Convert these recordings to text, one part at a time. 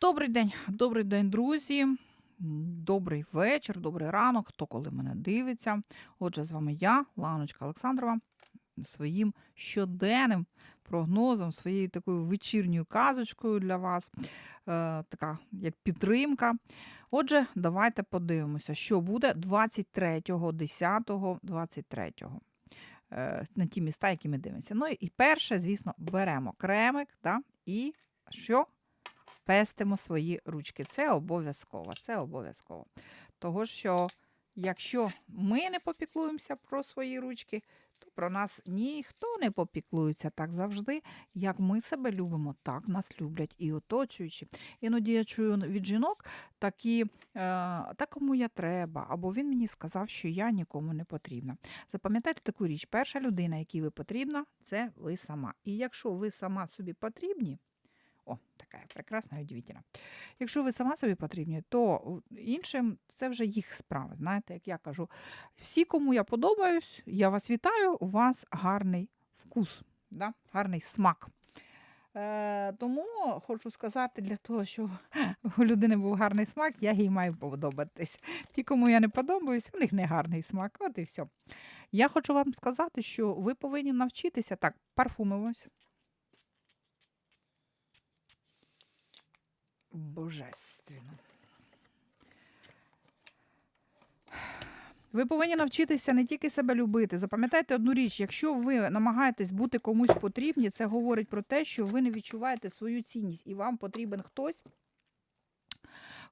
Добрий день, добрий день, друзі. Добрий вечір, добрий ранок, хто коли мене дивиться. Отже, з вами я, Ланочка Олександрова, своїм щоденним прогнозом, своєю такою вечірньою казочкою для вас, е, така як підтримка. Отже, давайте подивимося, що буде 23.10.23. Е, на ті міста, які ми дивимося. Ну і перше, звісно, беремо кремик да, і що? Пестимо свої ручки. Це обов'язково. Це обов'язково. Того, що якщо ми не попіклуємося про свої ручки, то про нас ніхто не попіклується так завжди. Як ми себе любимо, так нас люблять і оточуючі. Іноді я чую від жінок такі, е, та кому я треба, або він мені сказав, що я нікому не потрібна. Запам'ятайте таку річ: перша людина, якій ви потрібна, це ви сама. І якщо ви сама собі потрібні, о, така прекрасна і удивительна. Якщо ви сама собі потрібні, то іншим це вже їх справа. Знаєте, як я кажу, всі, кому я подобаюсь, я вас вітаю, у вас гарний вкус, да? гарний смак. Е, Тому хочу сказати, для того, щоб у людини був гарний смак, я їй маю подобатись. Ті, кому я не подобаюсь, у них не гарний смак. От і все. Я хочу вам сказати, що ви повинні навчитися так, парфуми Божественно. Ви повинні навчитися не тільки себе любити. Запам'ятайте одну річ, якщо ви намагаєтесь бути комусь потрібні, це говорить про те, що ви не відчуваєте свою цінність і вам потрібен хтось,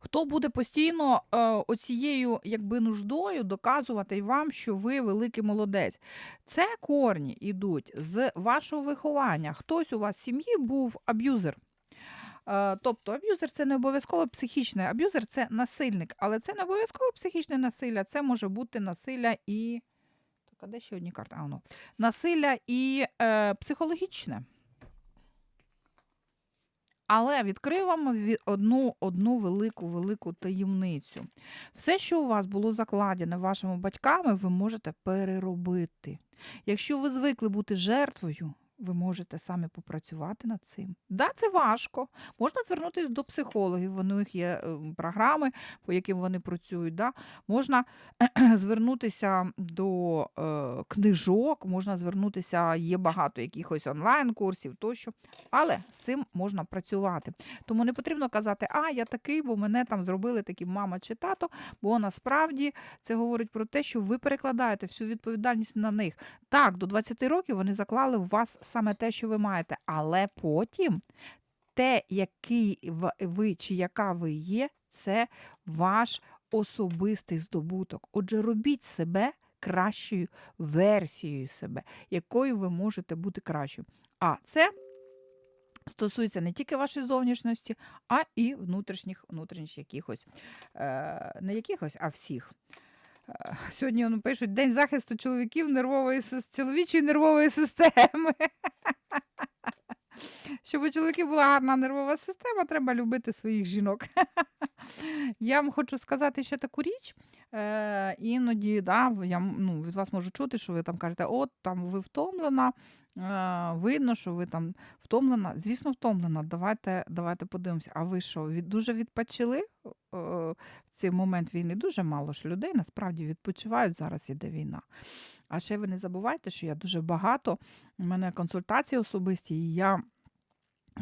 хто буде постійно е, оцією якби нуждою доказувати вам, що ви великий молодець. Це корні йдуть з вашого виховання. Хтось у вас в сім'ї був аб'юзер. Е, тобто аб'юзер це не обов'язково психічне. Аб'юзер це насильник, але це не обов'язково психічне насилля, це може бути насилля і. Так, а де ще одні карти? А, воно. Насилля і е, психологічне. Але відкрию вам одну одну велику велику таємницю. Все, що у вас було закладене вашими батьками, ви можете переробити. Якщо ви звикли бути жертвою, ви можете самі попрацювати над цим. Да, це важко. Можна звернутися до психологів, у них є ем, програми, по яким вони працюють. Да? Можна звернутися до е, книжок, можна звернутися, є багато якихось онлайн-курсів тощо, але з цим можна працювати. Тому не потрібно казати, а я такий, бо мене там зробили такі мама чи тато, бо насправді це говорить про те, що ви перекладаєте всю відповідальність на них. Так, до 20 років вони заклали в вас саме те, що ви маєте, але потім те, який ви чи яка ви є, це ваш особистий здобуток. Отже, робіть себе кращою версією себе, якою ви можете бути кращою. А це. Стосується не тільки вашої зовнішності, а і внутрішніх внутрішніх якихось, е, не якихось, а всіх. Сьогодні вони пишуть День захисту чоловіків нервової чоловічої нервової системи. Щоб у чоловіків була гарна нервова система, треба любити своїх жінок. Я вам хочу сказати ще таку річ. Е, Іноді да, я ну, від вас можу чути, що ви там кажете, от там ви втомлена, е, видно, що ви там втомлена. Звісно, втомлена. Давайте давайте подивимося. А ви що, від, дуже відпочили е, в цей момент війни? Дуже мало ж людей насправді відпочивають, зараз іде війна. А ще ви не забувайте, що я дуже багато, у мене консультації особисті, і я.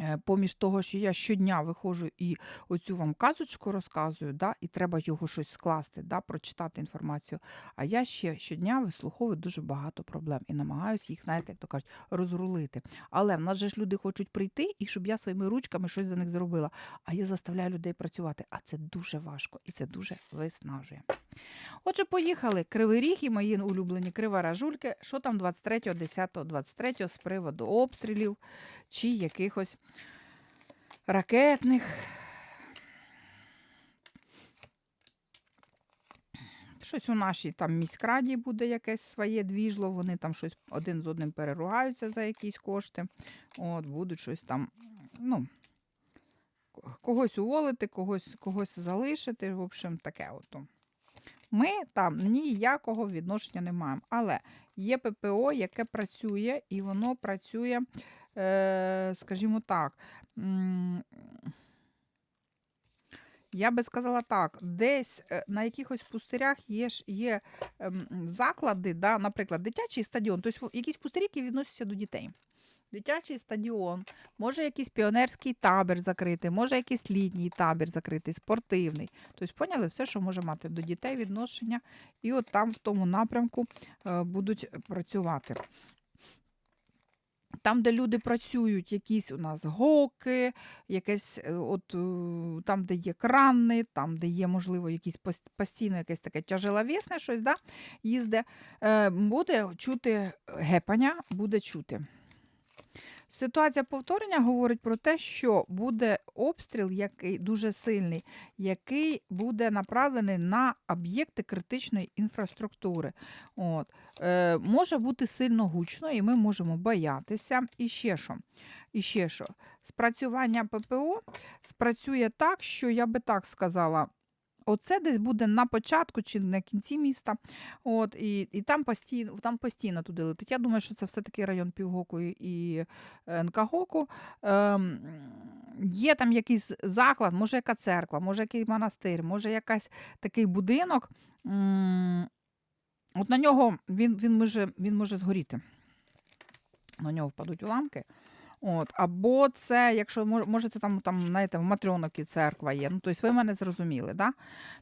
Е, поміж того, що я щодня виходжу і оцю вам казочку розказую, да, і треба його щось скласти, да, прочитати інформацію. А я ще щодня вислуховую дуже багато проблем і намагаюся їх, знаєте, як то кажуть, розрулити. Але в нас же ж люди хочуть прийти, і щоб я своїми ручками щось за них зробила. А я заставляю людей працювати. А це дуже важко і це дуже виснажує. Отже, поїхали. Кривий ріг і мої улюблені криворажульки. Що там 23.10.23 з приводу обстрілів чи якихось ракетних. Щось у нашій там міськраді буде якесь своє двіжло, вони там щось один з одним переругаються за якісь кошти. От, будуть щось там, ну, когось уволити, когось когось залишити. В общем, таке от. Ми там ніякого відношення не маємо. Але є ППО, яке працює, і воно працює, скажімо так, Я би сказала так: десь е, на якихось пустирях є є ем, заклади, да, наприклад, дитячий стадіон, тобто якісь пустирі, які відносяться до дітей. Дитячий стадіон, може якийсь піонерський табір закритий, може якийсь літній табір закритий, спортивний. Тобто, поняли, все, що може мати до дітей відношення, і от там в тому напрямку е, будуть працювати. Там, де люди працюють, якісь у нас гоки, якесь, е, от, е, там, де є крани, там, де є, можливо, якісь постійно якесь таке тяжеловесне щось, да, їзде, е, буде чути гепання, буде чути. Ситуація повторення говорить про те, що буде обстріл, який дуже сильний, який буде направлений на об'єкти критичної інфраструктури. От. Е, може бути сильно гучно, і ми можемо боятися. І ще що? І ще що? Спрацювання ППО спрацює так, що я би так сказала. Оце десь буде на початку чи на кінці міста. От, і, і там постійно, там постійно туди летить. Я думаю, що це все-таки район Півгоку і- е, НКГоку. Ем, є там якийсь заклад, може яка церква, може який монастир, може якийсь такий будинок. От на нього він, він, може, він може згоріти. На нього впадуть уламки. От, або це, якщо може, це там, там знаєте, в Матрьоновці церква є. Ну, тобто ви мене зрозуміли, да?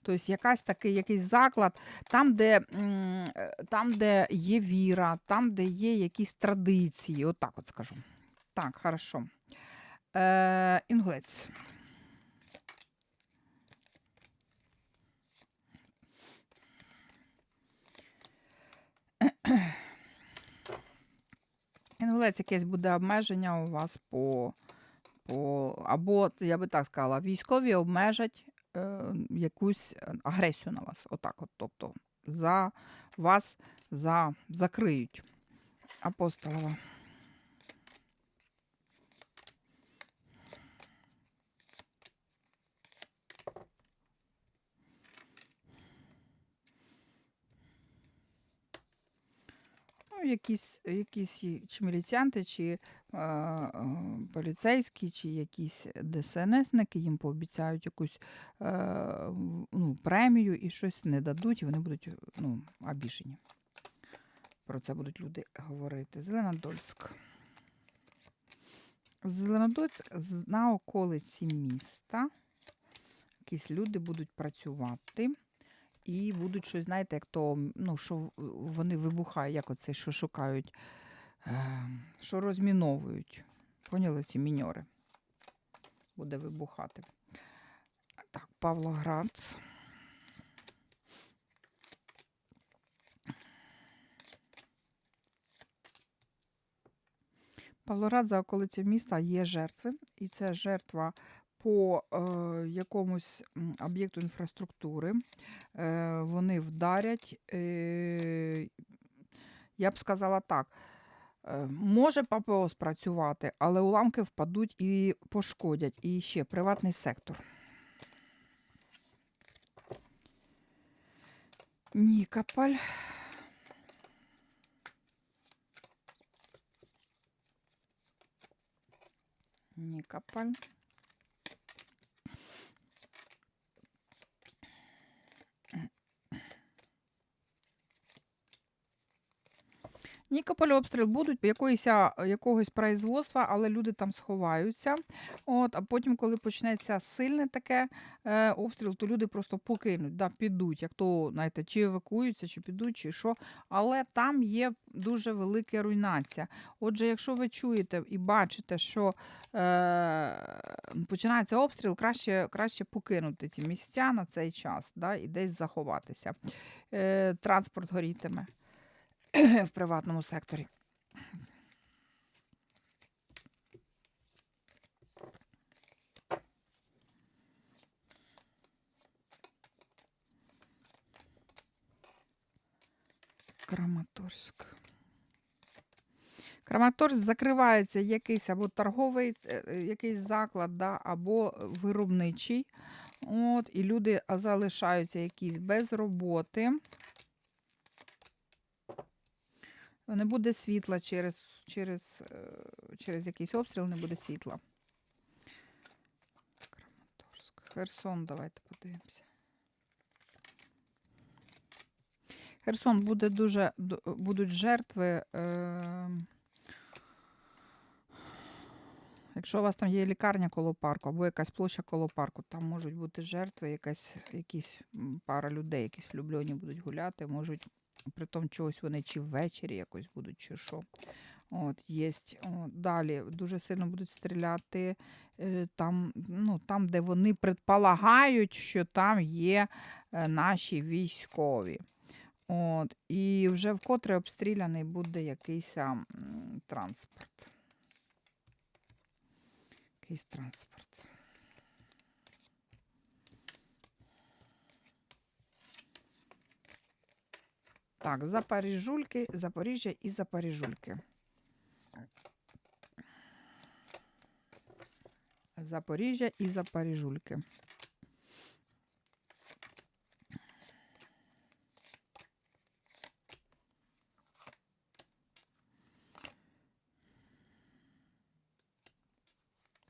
Тобто якась такий, якийсь заклад, там, де, е, там, де є віра, там, де є якісь традиції. От так от скажу. Так, хорошо. Е, інгулець. Інгулець якесь буде обмеження у вас по, по або, я би так сказала, військові обмежать е, якусь е, агресію на вас. Отак от, тобто за вас за, закриють. Апостолова. Ну, якісь, якісь чи міліціянти, чи е, е, поліцейські, чи якісь ДСНСники їм пообіцяють якусь е, ну, премію і щось не дадуть, і вони будуть ну, обіжені. Про це будуть люди говорити. Зеленодольськ. Зеленодольськ на околиці міста. Якісь люди будуть працювати. І будуть щось, знаєте, як то, ну, що вони вибухають, як оце, що шукають, е, що розміновують. Поняли ці міньори? Буде вибухати. Так, Павлоград. Павлоград за околицю міста є жертви, і це жертва по е, якомусь об'єкту інфраструктури. Е, вони вдарять. Е, я б сказала так. е, Може ППО спрацювати, але уламки впадуть і пошкодять. І ще приватний сектор. Нікополь. Нікополь. Нікополь обстріл будуть якоїсь, якогось производства, але люди там сховаються. От, а потім, коли почнеться сильне таке е, обстріл, то люди просто покинуть, да, підуть, як то, знаєте, чи евакуюються, чи підуть, чи що. Але там є дуже велика руйнація. Отже, якщо ви чуєте і бачите, що е, починається обстріл, краще, краще покинути ці місця на цей час да, і десь заховатися. Е, транспорт горітиме в приватному секторі. Краматорськ. Краматорськ закривається якийсь або торговий е, е, якийсь заклад, да, або виробничий. От, і люди залишаються якісь без роботи. Не буде світла через, через, е, через якийсь обстріл, не буде світла. Краматорськ. Херсон, давайте подивимося. Херсон буде дуже, будуть жертви. Е, якщо у вас там є лікарня коло парку або якась площа коло парку, там можуть бути жертви, якась, якісь пара людей, якісь влюблені будуть гуляти, можуть при тому чогось вони чи ввечері якось будуть, чи що. От. От, далі дуже сильно будуть стріляти е, там, ну, там, де вони предполагають, що там є е, наші військові. От, і вже вкотре обстріляний буде якийсь транспорт. Якийсь транспорт. Так, Запоріжульки, Запоріжжя і Запоріжульки. Запоріжжя і Запоріжульки.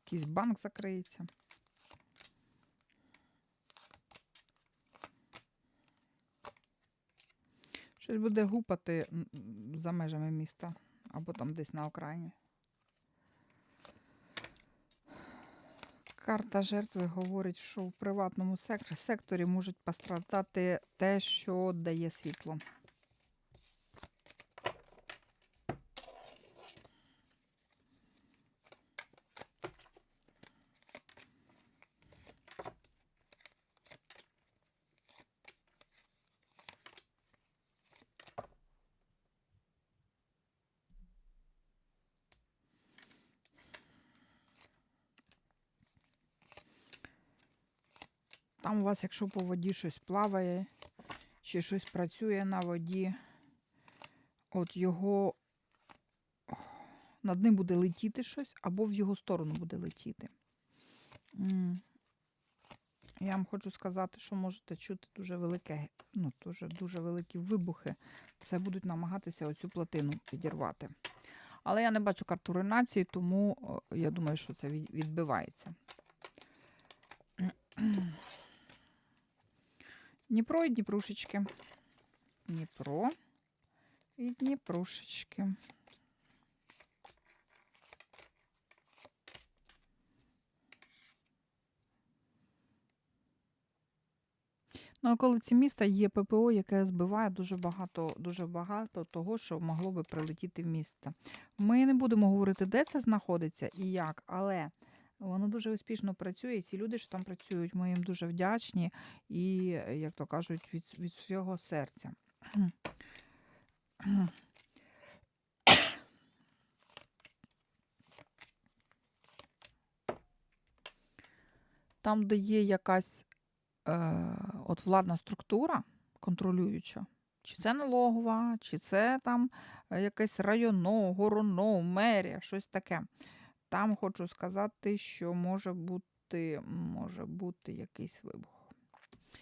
Якийсь банк закриється. Щось буде гупати за межами міста або там десь на окраїні. Карта жертви говорить, що в приватному секторі можуть пострадати те, що дає світло. Вас, якщо по воді щось плаває, чи щось працює на воді, от його над ним буде летіти щось, або в його сторону буде летіти. Я вам хочу сказати, що можете чути дуже велике, ну, дуже, дуже великі вибухи. Це будуть намагатися оцю плотину підірвати. Але я не бачу карту руйнації, тому я думаю, що це відбивається. Дніпро і Дніпрушечки. Дніпро і Дніпрушечки. На околиці міста є ППО, яке збиває дуже багато, дуже багато того, що могло би прилетіти в місто. Ми не будемо говорити, де це знаходиться і як, але воно дуже успішно працює. І ці люди, що там працюють, ми їм дуже вдячні і, як то кажуть, від, від всього серця. Там, де є якась е, от владна структура контролююча, чи це налогова, чи це там е, якесь районно, гороно, мерія, щось таке. Там хочу сказати, що може бути, може бути якийсь вибух.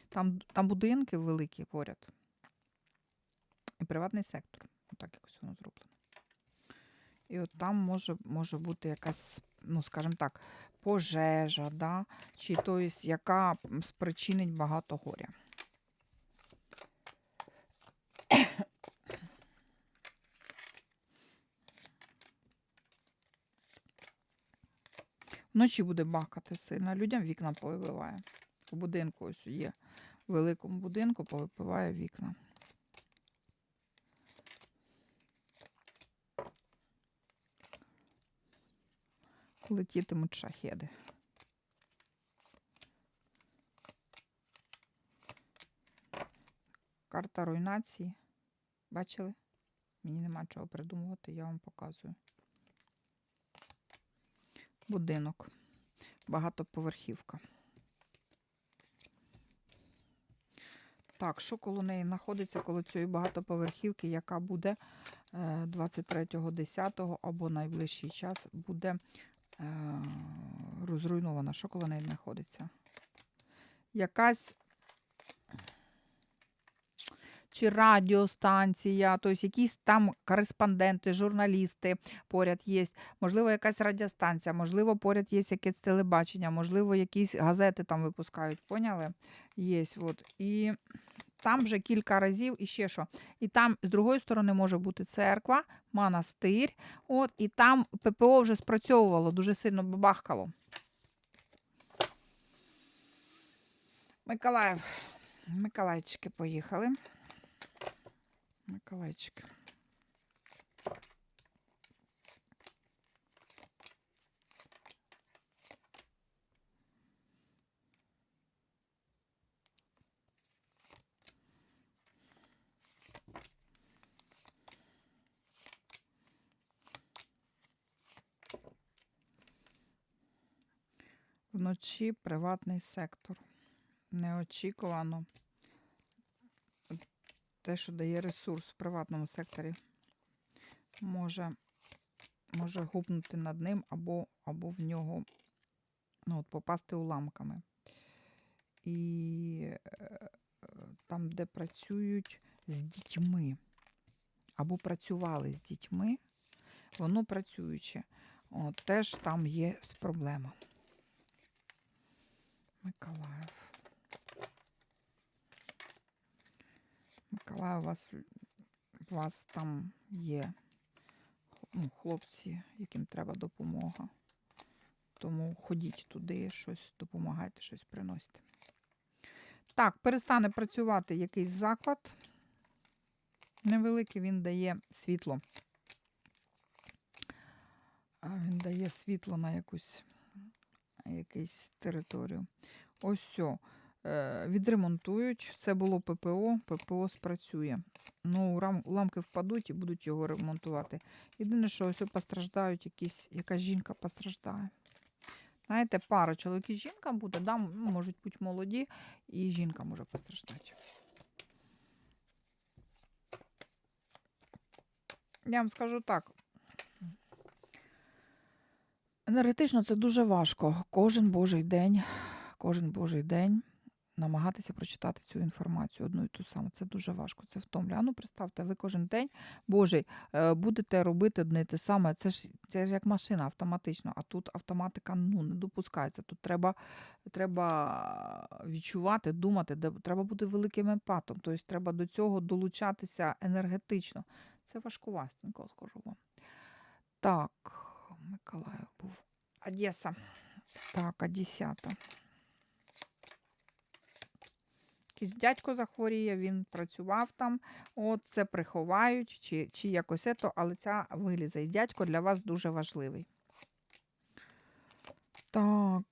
Там, там будинки великі поряд. І приватний сектор. Отак якось воно зроблено. І от там може, може бути якась, ну, скажімо так, пожежа, да? чи то есть, яка спричинить багато горя. Вночі буде бахкати сильно, людям вікна повибиває. У будинку ось є. В великому будинку повипиває вікна. Летітимуть шахеди. Карта руйнації. Бачили? Мені нема чого придумувати, я вам показую. Будинок. Багатоповерхівка. Так, що коло неї знаходиться, коло цієї багатоповерхівки, яка буде е, 23.10 або найближчий час буде е, розруйнована. Що коло неї знаходиться? Якась чи радіостанція, тобто якісь там кореспонденти, журналісти поряд є, можливо, якась радіостанція, можливо, поряд є якесь телебачення, можливо, якісь газети там випускають. Поняли? Є. От. І там вже кілька разів і ще що. І там з другої сторони може бути церква, монастир. От, і там ППО вже спрацьовувало, дуже сильно бабахкало. Миколаїв. Миколайчики поїхали. Миколайчики. Вночі приватний сектор. Неочікувано те, що дає ресурс в приватному секторі, може, може гупнути над ним або, або в нього ну, от, попасти уламками. І е, там, де працюють з дітьми, або працювали з дітьми, воно працююче. От, теж там є проблема. Миколаїв. Миколаїв, у вас, у вас там є ну, хлопці, яким треба допомога. Тому ходіть туди, щось допомагайте, щось приносите. Так, перестане працювати якийсь заклад. Невеликий він дає світло. Він дає світло на якусь якусь територію. Ось все. Відремонтують. Це було ППО, ППО спрацює. Ну, уламки впадуть і будуть його ремонтувати. Єдине, що ось постраждають якісь, якась жінка постраждає. Знаєте, пара чоловік і жінка буде, да, ну, можуть бути молоді, і жінка може постраждати. Я вам скажу так. Енергетично це дуже важко. Кожен божий день, кожен божий день намагатися прочитати цю інформацію одну і ту саму. Це дуже важко, це втомлює. А ну, представте, ви кожен день божий е, будете робити одне і те саме. Це ж, це ж як машина автоматично, а тут автоматика ну, не допускається. Тут треба, треба відчувати, думати, де треба бути великим емпатом. Тобто треба до цього долучатися енергетично. Це важкувастенько, скажу вам. Так, Миколаїв був. Одеса. Так, Одесята. Якийсь дядько захворіє, він працював там, от це приховають, чи, чи якось ето, але ця вилізе. І дядько для вас дуже важливий. Так.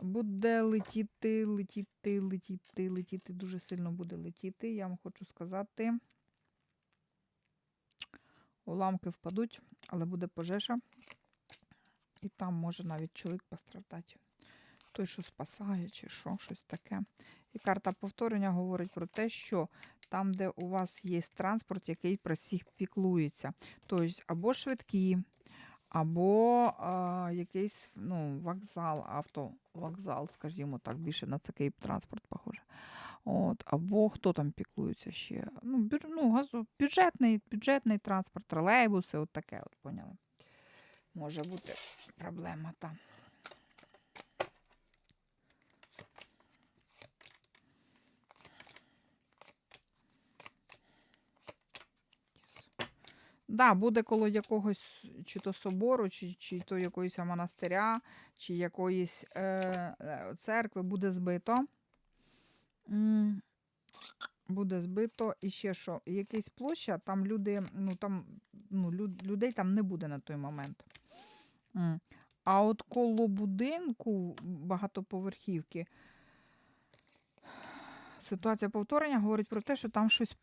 Буде летіти, летіти, летіти, летіти. Дуже сильно буде летіти. Я вам хочу сказати. Уламки впадуть, але буде пожежа. І там може навіть чоловік постраждати. Той, що спасає, чи що, щось таке. І карта повторення говорить про те, що там, де у вас є транспорт, який про всіх піклується. Тобто або швидкі, або а, якийсь ну, вокзал, автовокзал, скажімо так, більше на цей транспорт похоже. От, або хто там піклується ще? Ну, бюр, ну, газу, бюджетний, бюджетний транспорт, тролейбуси, от таке, от, поняли. Може бути проблема там. Да, буде коло якогось чи то собору, чи, чи то якоїсь монастиря, чи якоїсь е, е, церкви буде збито. Буде збито. І ще що, якась площа, там люди, ну там ну, люд, людей там не буде на той момент. А от коло будинку багатоповерхівки ситуація повторення говорить про те, що там щось,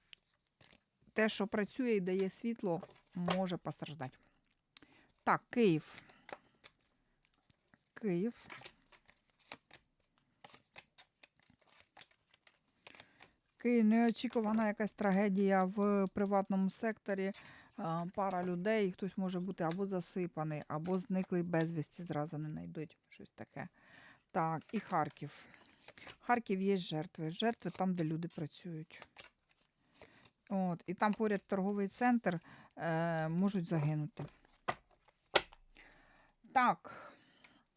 те, що працює і дає світло, може постраждати. Так, Київ. Київ. Київ неочікувана якась трагедія в приватному секторі. Пара людей, хтось може бути або засипаний, або зниклий безвісті, зразу не знайдуть щось таке. Так, і Харків. Харків є жертви. Жертви там, де люди працюють. От, і там поряд торговий центр е, можуть загинути. Так,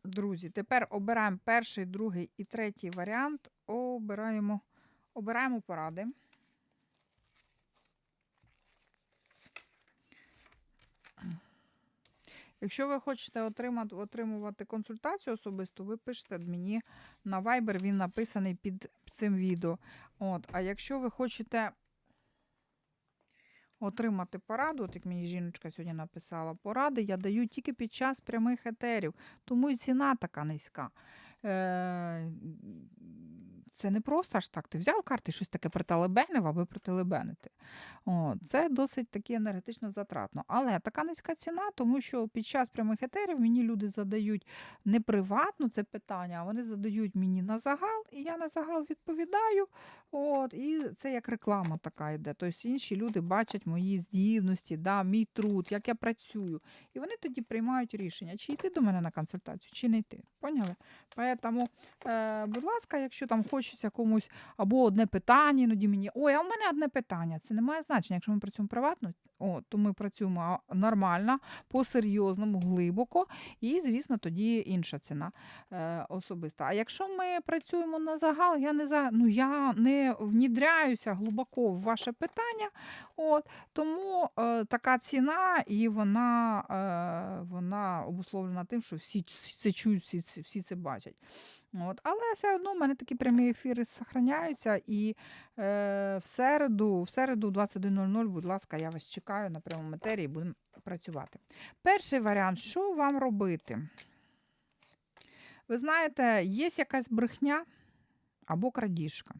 друзі, тепер обираємо перший, другий і третій варіант. Обираємо, обираємо поради. Якщо ви хочете отримати, отримувати консультацію особисту, ви пишете мені на Viber, він написаний під цим відео. От, а якщо ви хочете отримати пораду, от як мені жіночка сьогодні написала, поради я даю тільки під час прямих етерів, тому і ціна така низька. Е, Це не просто аж так. Ти взяв карти, щось таке приталебенив, аби приталебенити. О, це досить таки енергетично затратно. Але така низька ціна, тому що під час прямих етерів мені люди задають не приватно це питання, а вони задають мені на загал, і я на загал відповідаю. От, І це як реклама така йде. Тобто інші люди бачать мої здібності, да, мій труд, як я працюю. І вони тоді приймають рішення, чи йти до мене на консультацію, чи не йти. Поняли? Тому, е, будь ласка, якщо там хочеться комусь або одне питання, іноді мені, ой, а в мене одне питання. Це не має значення. Якщо ми працюємо приватно, о, то ми працюємо нормально, по-серйозному, глибоко, і, звісно, тоді інша ціна е, особиста. А якщо ми працюємо на загал, я не за ну я не внідряюся глибоко в ваше питання. От, Тому е, така ціна, і вона е, вона обусловлена тим, що всі це чують, всі, всі це бачать. От, Але все одно в мене такі прямі ефіри зберігаються. І в середу, в середу 21.00, будь ласка, я вас чекаю на прямому матерії, будемо працювати. Перший варіант, що вам робити? Ви знаєте, є якась брехня або крадіжка.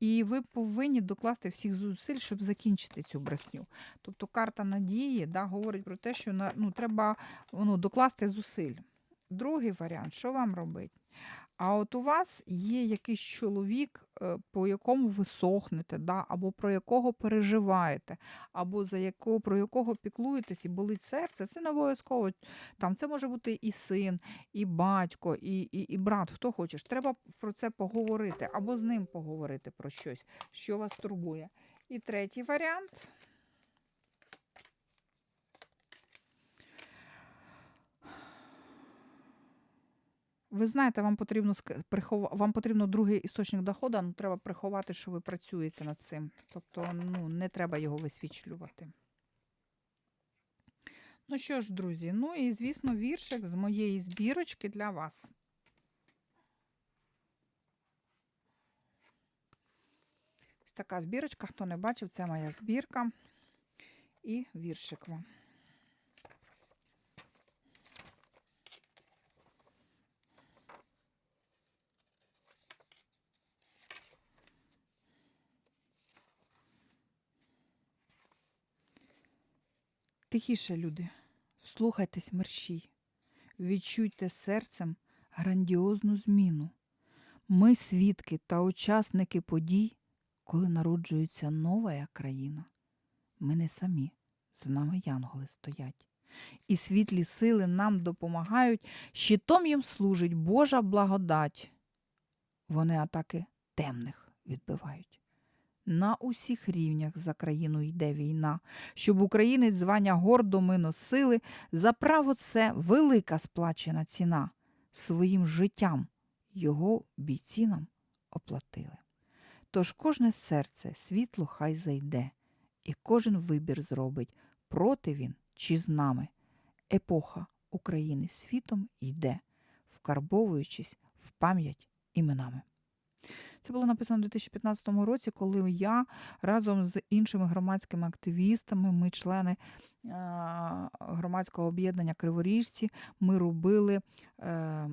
І ви повинні докласти всіх зусиль, щоб закінчити цю брехню. Тобто карта надії да, говорить про те, що ну, треба ну, докласти зусиль. Другий варіант, що вам робити? А от у вас є якийсь чоловік, е, по якому ви сохнете, да? або про якого переживаєте, або за якого, про якого піклуєтесь і болить серце, це не обов'язково. Там Це може бути і син, і батько, і, і, і брат, хто хочеш. Треба про це поговорити, або з ним поговорити про щось, що вас турбує. І третій варіант. Ви знаєте, вам потрібно вам потрібно другий істочник доходу, але треба приховати, що ви працюєте над цим. Тобто, ну, не треба його висвічлювати. Ну що ж, друзі, ну і, звісно, віршик з моєї збірочки для вас. Ось така збірочка, хто не бачив, це моя збірка і віршик вам. Тихіше, люди, слухайтесь мерщій, відчуйте серцем грандіозну зміну. Ми свідки та учасники подій, коли народжується нова країна. Ми не самі, за нами янголи стоять. І світлі сили нам допомагають, щитом їм служить Божа благодать. Вони атаки темних відбивають. На усіх рівнях за країну йде війна, щоб українець звання гордо ми носили, за право це велика сплачена ціна. Своїм життям його бійці нам оплатили. Тож кожне серце світло хай зайде, і кожен вибір зробить, проти він чи з нами. Епоха України світом йде, вкарбовуючись в пам'ять іменами. Це було написано у 2015 році, коли я разом з іншими громадськими активістами, ми члени громадського об'єднання Криворіжці, ми робили е,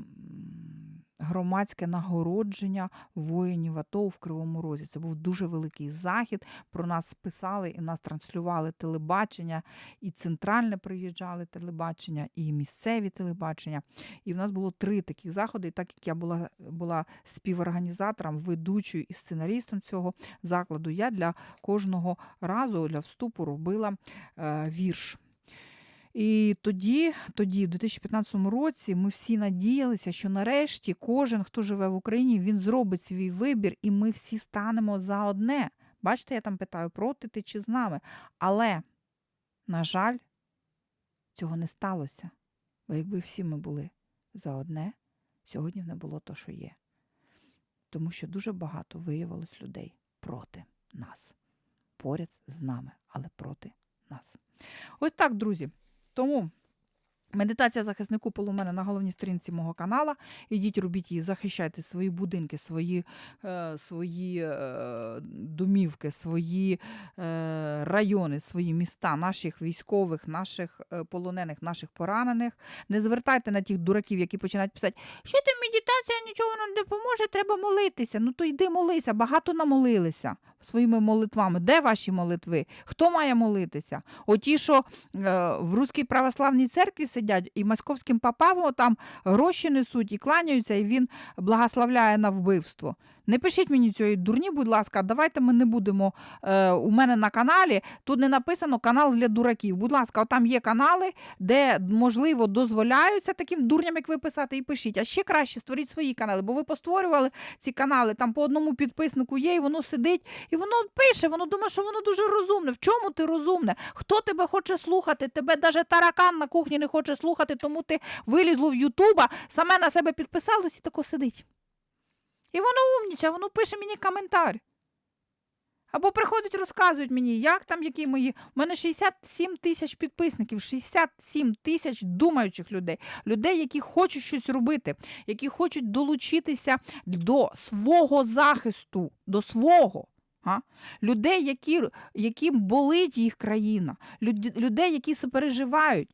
громадське нагородження воїнів АТО в Кривому Розі. Це був дуже великий захід. Про нас писали і нас транслювали телебачення, і центральне приїжджали телебачення, і місцеві телебачення. І в нас було три такі заходи. І так як я була була співорганізатором, ведучою і сценарістом цього закладу, я для кожного разу для вступу робила е, вірш. І тоді, тоді, в 2015 році, ми всі надіялися, що нарешті кожен, хто живе в Україні, він зробить свій вибір, і ми всі станемо за одне. Бачите, я там питаю, проти ти чи з нами. Але, на жаль, цього не сталося. Бо якби всі ми були за одне, сьогодні не було то, що є. Тому що дуже багато виявилось людей проти нас. Поряд з нами, але проти нас. Ось так, друзі. Тому медитація захиснику полу у мене на головній сторінці мого канала. Ідіть, робіть її, захищайте свої будинки, свої, е, свої е, домівки, свої е, райони, свої міста, наших військових, наших е, полонених, наших поранених. Не звертайте на тих дураків, які починають писати, що ти медитація нічого не допоможе, треба молитися. Ну то йди молися, багато намолилися своїми молитвами. Де ваші молитви? Хто має молитися? Оті, що е, в Руській православній церкві сидять і московським папам там гроші несуть і кланяються, і він благословляє на вбивство. Не пишіть мені цієї дурні, будь ласка, давайте ми не будемо е, у мене на каналі. Тут не написано канал для дураків. Будь ласка, там є канали, де, можливо, дозволяються таким дурням, як ви писати, і пишіть. А ще краще створіть свої канали, бо ви постворювали ці канали, там по одному підписнику є, і воно сидить, і воно пише, воно думає, що воно дуже розумне. В чому ти розумне? Хто тебе хоче слухати? Тебе навіть таракан на кухні не хоче слухати, тому ти вилізло в Ютуба, саме на себе підписалось і тако сидить. І воно умніче, воно пише мені коментар. Або приходять, розказують мені, як там, які мої. У мене 67 тисяч підписників, 67 тисяч думаючих людей, людей, які хочуть щось робити, які хочуть долучитися до свого захисту, до свого. А? Людей, які, яким болить їх країна, людей, які сопереживають.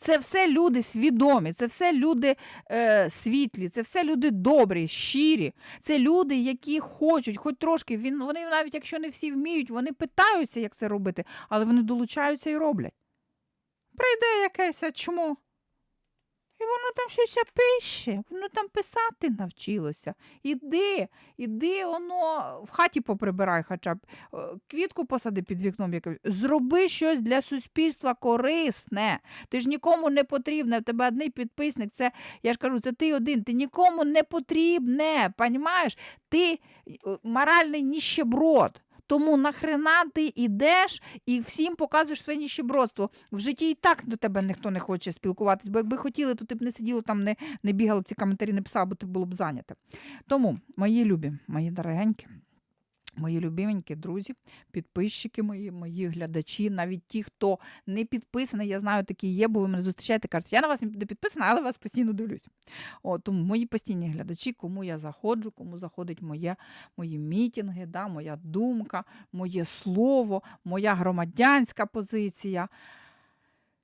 Це все люди свідомі, це все люди е, світлі, це все люди добрі, щирі. Це люди, які хочуть, хоч трошки, він, вони навіть якщо не всі вміють, вони питаються, як це робити, але вони долучаються і роблять. Прийде якесь чмо. Воно там щось пише, воно там писати навчилося. Іди, іди, воно в хаті поприбирай хоча б, е, квітку посади під вікном, зроби щось для суспільства корисне. Ти ж нікому не потрібне, в тебе одний підписник, це, я ж кажу, це ти один, ти нікому не потрібне? Ти е, моральний ніщеброд. Тому нахрена ти йдеш і всім показуєш своє ніщебродство. В житті і так до тебе ніхто не хоче спілкуватись, бо якби хотіли, то ти б не сиділо там, не, не бігало б ці коментарі, не писав, бо ти було б зайняте. Тому, мої любі, мої дорогенькі. Мої любименькі друзі, підписчики мої, мої глядачі, навіть ті, хто не підписаний, я знаю, такі є, бо ви мене зустрічаєте, кажуть, я на вас не підписана, але вас постійно дивлюсь. О, тому мої постійні глядачі, кому я заходжу, кому заходить моє, мої мітінги, да, моя думка, моє слово, моя громадянська позиція.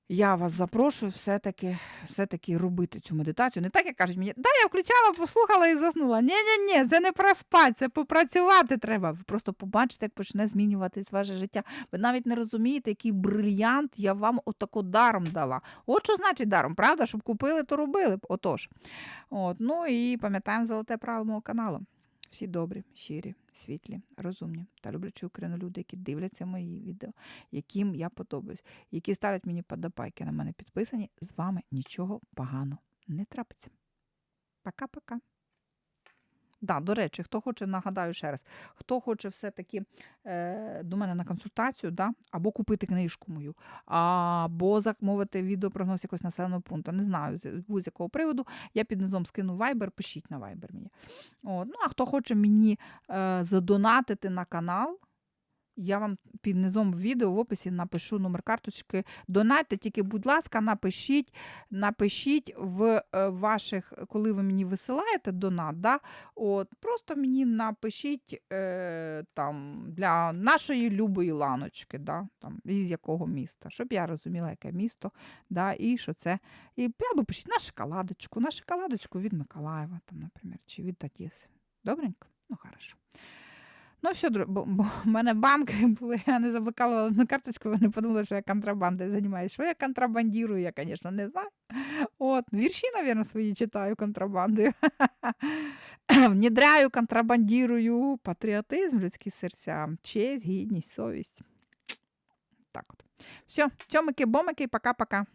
Я вас запрошую все-таки все-таки робити цю медитацію. Не так, як кажуть мені, да, я включала, послухала і заснула. Ні-ні-ні, це не про спать, це попрацювати треба. Ви просто побачите, як почне змінюватись ваше життя. Ви навіть не розумієте, який брильянт я вам отако даром дала. От що значить даром, правда? Щоб купили, то робили. Отож. От, ну і пам'ятаємо золоте правило мого каналу. Всі добрі, щирі, світлі, розумні та люблячі Україну люди, які дивляться мої відео, яким я подобаюсь, які ставлять мені подобайки на мене підписані, з вами нічого поганого не трапиться. Пока-пока. Да, до речі, хто хоче, нагадаю ще раз, хто хоче все-таки е, до мене на консультацію, да, або купити книжку мою, або замовити відеопрогноз якогось населеного пункту. Не знаю, з будь-якого приводу. Я під низом скину Viber, пишіть на Viber мені. От, ну, а хто хоче мені е, задонатити на канал, я вам під низом в відео в описі напишу номер карточки. Донайте, тільки, будь ласка, напишіть, напишіть в е, ваших, коли ви мені висилаєте донат, да, от, просто мені напишіть е, там, для нашої любої ланочки, да, там, із якого міста, щоб я розуміла, яке місто, да, і що це. І або пишіть на шоколадочку, на шоколадочку від Миколаєва, там, наприклад, чи від Одеси. Добренько? Ну, хорошо. Ну, все, бо, бо в мене банки були, я не заблокувала на карточку, вони подумали, що я контрабандою займаюся. Що я контрабандірую, я, звісно, не знаю. От, вірші, мабуть, свої читаю контрабандою. Внідряю, контрабандірую патріотизм, людські серця, честь, гідність, совість. Так от. Все, цьомики, бомики, пока-пока.